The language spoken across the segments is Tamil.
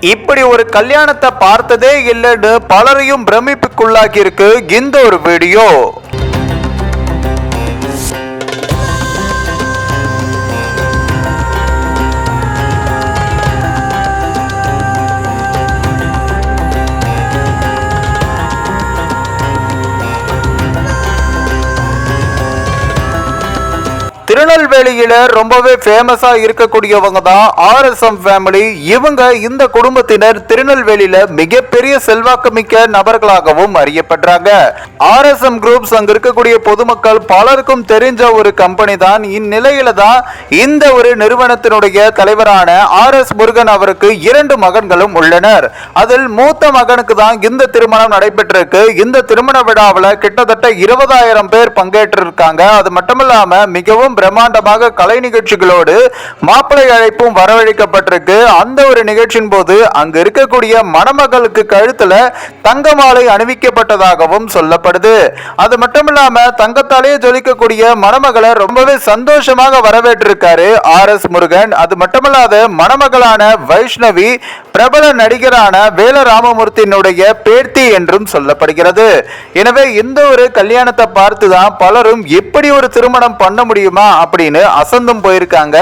இப்படி ஒரு கல்யாணத்தை பார்த்ததே இல்லைன்னு பலரையும் பிரமிப்புக்குள்ளாகி இருக்கு இந்த ஒரு வீடியோ. திருநெல்வேலியில ரொம்பவே ஃபேமஸா இருக்கக்கூடியவங்க தான் ஆர்எஸ்எம் ஃபேமிலி இவங்க இந்த குடும்பத்தினர் திருநெல்வேலியில மிகப்பெரிய செல்வாக்கு மிக்க நபர்களாகவும் அறியப்படுறாங்க. ஆர்எஸ்எம் குரூப்ஸ் அங்க இருக்கக்கூடிய பொதுமக்கள் பலருக்கும் தெரிஞ்ச ஒரு கம்பெனி தான். இந்நிலையில தான் இந்த ஒரு நிறுவனத்தினுடைய தலைவரான ஆர் எஸ் முருகன் அவருக்கு இரண்டு மகன்களும் உள்ளனர். அதில் மூத்த மகனுக்கு தான் இந்த திருமணம் நடைபெற்றிருக்கு. இந்த திருமண விழாவில் கிட்டத்தட்ட இருபதாயிரம் பேர் பங்கேற்றிருக்காங்க. அது மட்டுமில்லாம மிகவும் பிரம்மாண்டமாக கலை நிகழ்ச்சிகளோடு மாப்பிள்ளை அழைப்பும் வரவழைக்கப்பட்டிருக்கு. அந்த ஒரு நிகழ்ச்சியின் போது அங்க இருக்கக்கூடிய மணமகளுக்கு கழுத்துல தங்க மாலை அணிவிக்கப்பட்டதாகவும் சொல்லப்படுது. அது மட்டுமில்லாம தங்கத்தாலேயே ஜொலிக்கக்கூடிய மணமகளை ரொம்பவே சந்தோஷமாக வரவேற்றிருக்காரு ஆர் எஸ் முருகன். அது மட்டுமல்லாத மணமகளான வைஷ்ணவி பிரபல நடிகரான வேல ராமமூர்த்தியினுடைய பேர்த்தி என்றும் சொல்லப்படுகிறது. எனவே இந்த ஒரு கல்யாணத்தை பார்த்து தான் பலரும் எப்படி ஒரு திருமணம் பண்ண முடியுமா அப்படின்னு அசந்தும் போயிருக்காங்க.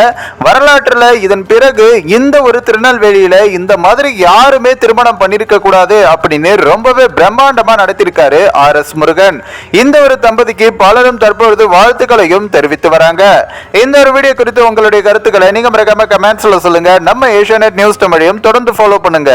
வரலாற்றுல இதன் பிறகு இந்த ஒரு திருநெல்வேலியில இந்த மாதிரி யாருமே திருமணம் பண்ணிருக்க கூடாது அப்படின்னு ரொம்பவே பிரம்மாண்டமா நடத்திருக்காரு ஆர் எஸ் முருகன். இந்த ஒரு தம்பதிக்கு பலரும் தற்பொழுது வாழ்த்துக்களையும் தெரிவித்து வராங்க. இந்த ஒரு வீடியோ குறித்து உங்களுடைய கருத்துக்களை நீங்க மறக்காம கமெண்ட்ஸ்ல சொல்லுங்க. நம்ம ஏஷியா நியூஸ் தமிழையும் தொடர்ந்து ஃபாலோ பண்ணுங்க.